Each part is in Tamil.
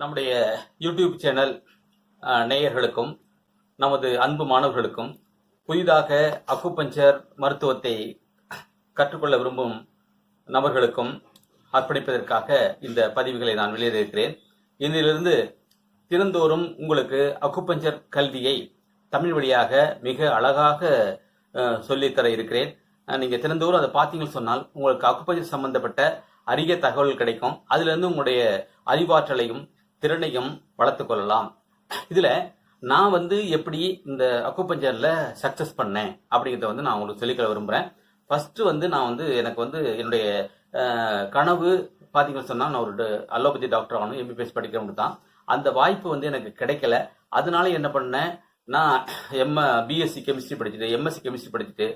நம்முடைய யூடியூப் சேனல் நேயர்களுக்கும் நமது அன்பு மாணவர்களுக்கும் புதிதாக அக்குபஞ்சர் மருத்துவத்தை கற்றுக்கொள்ள விரும்பும் நபர்களுக்கும் அர்ப்பணிப்பதற்காக இந்த பதிவுகளை நான் வெளியிட்டிருக்கிறேன். இதிலிருந்து தினந்தோறும் உங்களுக்கு அக்குபஞ்சர் கல்வியை தமிழ் வழியாக மிக அழகாக சொல்லித்தர இருக்கிறேன். நீங்கள் தினந்தோறும் அதை பார்த்தீங்கன்னு சொன்னால் உங்களுக்கு அக்குபஞ்சர் சம்பந்தப்பட்ட அரிய தகவல் கிடைக்கும். அதுலேருந்து உங்களுடைய அறிவாற்றலையும் திறனையும் வளர்த்துக் கொள்ளலாம். இதில் நான் வந்து எப்படி இந்த அக்குபஞ்சரில் சக்ஸஸ் பண்ணேன் அப்படிங்கிறத வந்து நான் உங்களுக்கு சொல்லிக்க விரும்புகிறேன் ஃபஸ்ட்டு வந்து நான் வந்து எனக்கு வந்து என்னுடைய கனவு பார்த்தீங்கன்னு சொன்னால் நான் ஒரு அலோபதி டாக்டர் ஆகணும் எம்பிபிஎஸ் படிக்கிறவங்க தான். அந்த வாய்ப்பு வந்து எனக்கு கிடைக்கல. அதனால என்ன பண்ணேன்? நான் எம் பிஎஸ்சி கெமிஸ்ட்ரி படிச்சுட்டு எம்எஸ்சி கெமிஸ்ட்ரி படிச்சுட்டு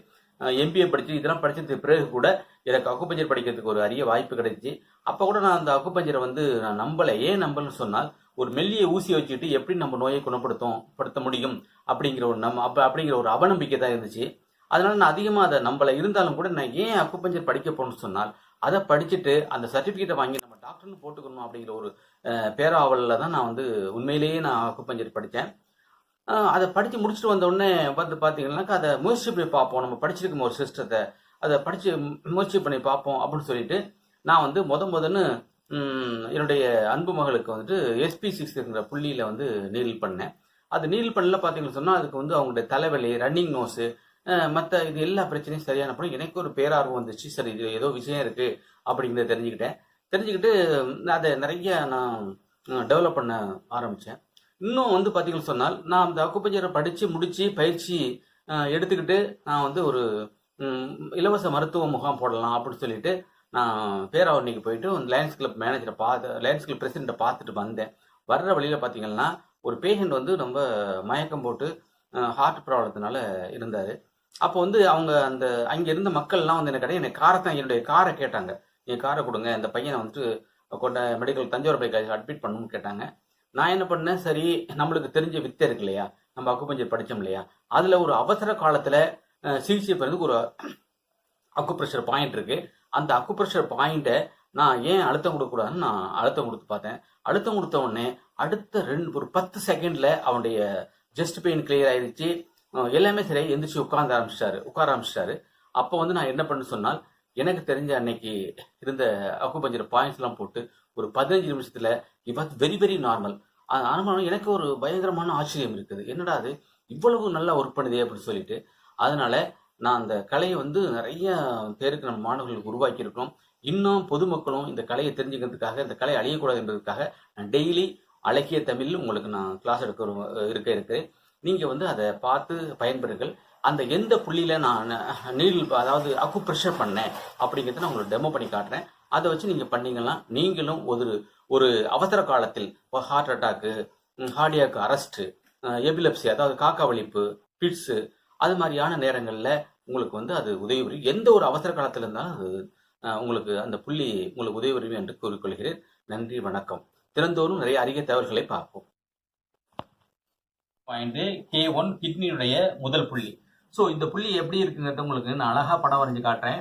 எம்பிஏ படிச்சு இதெல்லாம் படிச்சதுக்கு பிறகு கூட எனக்கு அக்குப்பஞ்சர் படிக்கிறதுக்கு ஒரு அரிய வாய்ப்பு கிடைச்சி அப்போ கூட நான் அந்த அக்குப்பஞ்சரை வந்து நான் நம்பலை. ஏன் நம்பலன்னு சொன்னால் ஒரு மெல்லிய ஊசியை வச்சுக்கிட்டு எப்படி நம்ம நோயை குணப்படுத்தும் படுத்த முடியும் அப்படிங்கிற ஒரு நம்ம அப்போ அப்படிங்கிற ஒரு அவநம்பிக்கை தான் இருந்துச்சு. அதனால நான் அதிகமாக அதை நம்பலை. இருந்தாலும் கூட நான் ஏன் அக்குப்பஞ்சர் படிக்க போகணும்னு சொன்னால் அதை படிச்சுட்டு அந்த சர்டிஃபிகேட்டை வாங்கி நம்ம டாக்டர்னு போட்டுக்கணும் அப்படிங்கிற ஒரு பேராவலில் தான் நான் வந்து உண்மையிலேயே நான் அக்குப்பஞ்சர் படித்தேன். அதை படித்து முடிச்சுட்டு வந்த உடனே வந்து பார்த்தீங்கன்னாக்கா அதை முயற்சி பண்ணி பார்ப்போம். நம்ம படிச்சிருக்கோம் ஒரு சிஸ்டத்தை அதை படித்து முயற்சி பண்ணி பார்ப்போம் அப்படின்னு சொல்லிட்டு நான் வந்து முத முதன்னு என்னுடைய அன்பு மகளுக்கு வந்துட்டு எஸ்பி சிக்ஸ்ங்கிற புள்ளியில் வந்து நீல் பண்ணேன். அது நீல் பண்ணல பார்த்தீங்கன்னு சொன்னால் அதுக்கு வந்து அவங்களுடைய தலைவலி ரன்னிங் நோஸு மற்ற இது எல்லா பிரச்சனையும் சரியான படம் எனக்கு ஒரு பேரார்வம் வந்துச்சு. சரி இது ஏதோ விஷயம் இருக்குது அப்படிங்கிறத தெரிஞ்சுக்கிட்டேன். தெரிஞ்சுக்கிட்டு அதை நிறைய நான் டெவலப் பண்ண ஆரம்பித்தேன் இன்னும் வந்து பார்த்தீங்கன்னு சொன்னால் நான் அந்த அக்குப்பஞ்சரை படித்து முடித்து பயிற்சி எடுத்துக்கிட்டு நான் வந்து ஒரு இலவச மருத்துவ முகாம் போடலாம் அப்படின்னு சொல்லிட்டு நான் பேராவரணிக்கு போயிட்டு லயன்ஸ் கிளப் மேனேஜரை பார்த்து லயன்ஸ் கிளப் பிரசிடெண்ட்டை பார்த்துட்டு வந்தேன். வர்ற வழியில் பார்த்தீங்கன்னா ஒரு பேஷண்ட் வந்து ரொம்ப மயக்கம் போட்டு ஹார்ட் ப்ராப்ளத்தினால இருந்தார். அப்போ வந்து அவங்க அந்த அங்கே இருந்த மக்கள்லாம் வந்து எனக்கு கிடையாது காரை தான் என்னுடைய காரை கேட்டாங்க. என் காரை கொடுங்க இந்த பையனை வந்துட்டு கொண்ட மெடிக்கல் தஞ்சாவூர் போய் அட்மிட் பண்ணணும்னு கேட்டாங்க. நான் என்ன பண்ணேன்? சரி நம்மளுக்கு தெரிஞ்ச வித்தை இருக்கு இல்லையா? நம்ம அக்குப்பஞ்சர் படித்தோம் இல்லையா? அதில் ஒரு அவசர காலத்தில் சிகிச்சை பெறதுக்கு ஒரு அக்குப்ரெஷர் பாயிண்ட் இருக்கு. அந்த அக்குப்ரெஷர் பாயிண்ட்டை நான் ஏன் அழுத்தம் கொடுக்கக்கூடாதுன்னு நான் அழுத்தம் கொடுத்து பார்த்தேன். அழுத்தம் கொடுத்த உடனே அடுத்த ரெண்டு ஒரு பத்து செகண்டில் அவனுடைய ஜஸ்ட் பெயின் கிளியர் ஆயிடுச்சு எல்லாமே சரி எந்திரிச்சு உட்கார்ந்து ஆரம்பிச்சிட்டாரு உட்கார ஆரம்பிச்சிட்டாரு. அப்போ வந்து நான் என்ன பண்ண சொன்னால் எனக்கு தெரிஞ்ச அன்னைக்கு இருந்த அக்குபஞ்சர் பாயிண்ட்ஸ்லாம் போட்டு ஒரு பதினஞ்சு நிமிஷத்துல it was very very normal normal எனக்கு ஒரு பயங்கரமான ஆச்சரியம் இருக்குது. என்னடா அது? இவ்வளவு நல்லா ஒர்க் பண்ணுதே அப்படின்னு சொல்லிட்டு அதனால நான் அந்த கலையை வந்து நிறைய பேருக்கு நம்ம மாணவர்களுக்கு உருவாக்கியிருக்கோம் இன்னும் பொதுமக்களும் இந்த கலையை தெரிஞ்சுக்கிறதுக்காக இந்த கலை அழியக்கூடாது என்பதற்காக நான் டெய்லி அழகிய தமிழ் உங்களுக்கு நான் கிளாஸ் எடுக்க இருக்க இருக்கு. நீங்கள் வந்து அதை பார்த்து பயன்பெறுங்கள். அந்த எந்த புள்ளியில் நான் நீல் அதாவது அக்கு ப்ரெஷர் பண்ணேன் அப்படிங்கிறத நான் உங்களுக்கு டெமோ பண்ணி காட்டுறேன். அதை வச்சு நீங்கள் பண்ணீங்கன்னா நீங்களும் ஒரு ஒரு அவசர காலத்தில் இப்போ heart attack cardiac arrest epilepsy அதாவது காக்கா வலிப்பு பிட்ஸு அது மாதிரியான நேரங்களில் உங்களுக்கு வந்து அது உதவி புரியும் எந்த ஒரு அவசர காலத்தில் இருந்தாலும் அது உங்களுக்கு அந்த புள்ளி உங்களுக்கு உதவி உரிமை என்று கூறிக்கொள்கிறேன். நன்றி வணக்கம். திறந்தோறும் நிறைய அரிய தகவல்களை பார்ப்போம். பாயிண்ட் கே ஒன் கிட்னியுடைய முதல் புள்ளி. ஸோ இந்த புள்ளி எப்படி இருக்குங்கிறத உங்களுக்கு நான் அழகாக படம் வரைஞ்சு காட்டுறேன்.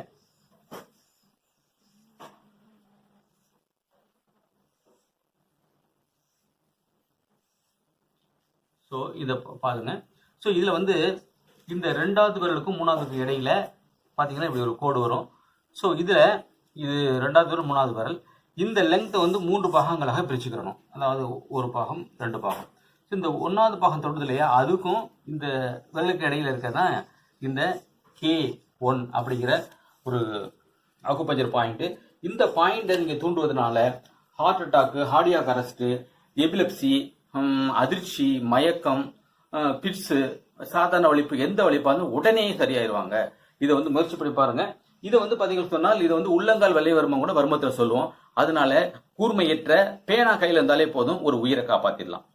ஸோ இதை பாருங்க. ஸோ இதில் வந்து இந்த ரெண்டாவது விரலுக்கும் மூணாவதுக்கும் இடையில பார்த்தீங்கன்னா இப்படி ஒரு கோடு வரும். ஸோ இதில் இது ரெண்டாவது விரல் மூணாவது விரல். இந்த லெங்த்தை வந்து மூன்று பாகங்களாக பிரிச்சுக்கிறணும். அதாவது ஒரு பாகம் ரெண்டு பாகம். ஸோ இந்த ஒன்றாவது பாகம் தொடுது இல்லையா? அதுக்கும் இந்த விரலுக்கு இடையில இருக்கிறதான் இந்த கே ஒன் அப்படிங்கிற ஒரு அக்குபஞ்சர் பாயிண்ட்டு இந்த பாயிண்ட்டை நீங்கள் தூண்டுவதனால heart attack cardiac arrest epilepsy அதிர்ச்சி மயக்கம் பிட்ஸு சாதாரண வலிப்பு எந்த வலிப்பாக இருந்தாலும் உடனே சரியாயிருவாங்க. இதை வந்து முயற்சி பண்ணி பாருங்க. இதை வந்து பார்த்தீங்கன்னு சொன்னால் இது வந்து உள்ளங்கால் வெள்ளை வருமம் கூட வருமத்தில் சொல்லுவோம். அதனால கூர்மையற்ற பேனா கையில் இருந்தாலே போதும் ஒரு உயிரை காப்பாற்றிடலாம்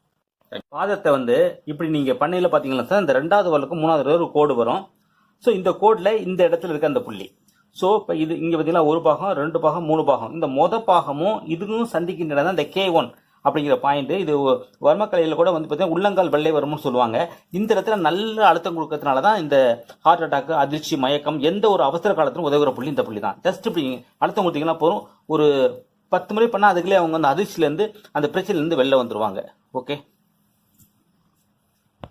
பாதத்தை வந்து இப்படி நீங்க பண்ணையில பாத்தீங்கன்னா சார் இந்த ரெண்டாவது வரலுக்கும் மூணாவது ஒரு கோடு வரும். ஸோ இந்த கோடில் இந்த இடத்துல இருக்க அந்த புள்ளி. ஸோ இப்போ இது இங்கே பார்த்தீங்கன்னா ஒரு பாகம் ரெண்டு பாகம் மூணு பாகம். இந்த மொத பாகமும் இதுவும் சந்திக்கின்ற இடம் இந்த கே ஒன் அப்படிங்கிற பாயிண்ட் இது வர்மக்கலையில் கூட வந்து பார்த்தீங்கன்னா உள்ளங்கால் வெள்ளை வரும்னு சொல்லுவாங்க. இந்த இடத்துல நல்ல அழுத்தம் கொடுக்கறதுனால தான் இந்த ஹார்ட் அட்டாக் அதிர்ச்சி மயக்கம் எந்த ஒரு அவசர காலத்திலும் உதவுகிற புள்ளி இந்த புள்ளி தான் ஜஸ்ட் இப்படி அழுத்தம் கொடுத்தீங்கன்னா போதும். ஒரு பத்து முறை பண்ணால் அதுக்குள்ளே அவங்க அந்த அதிர்ச்சியிலேருந்து அந்த பிரச்சனையிலேருந்து வெளில வந்துடுவாங்க ஓகே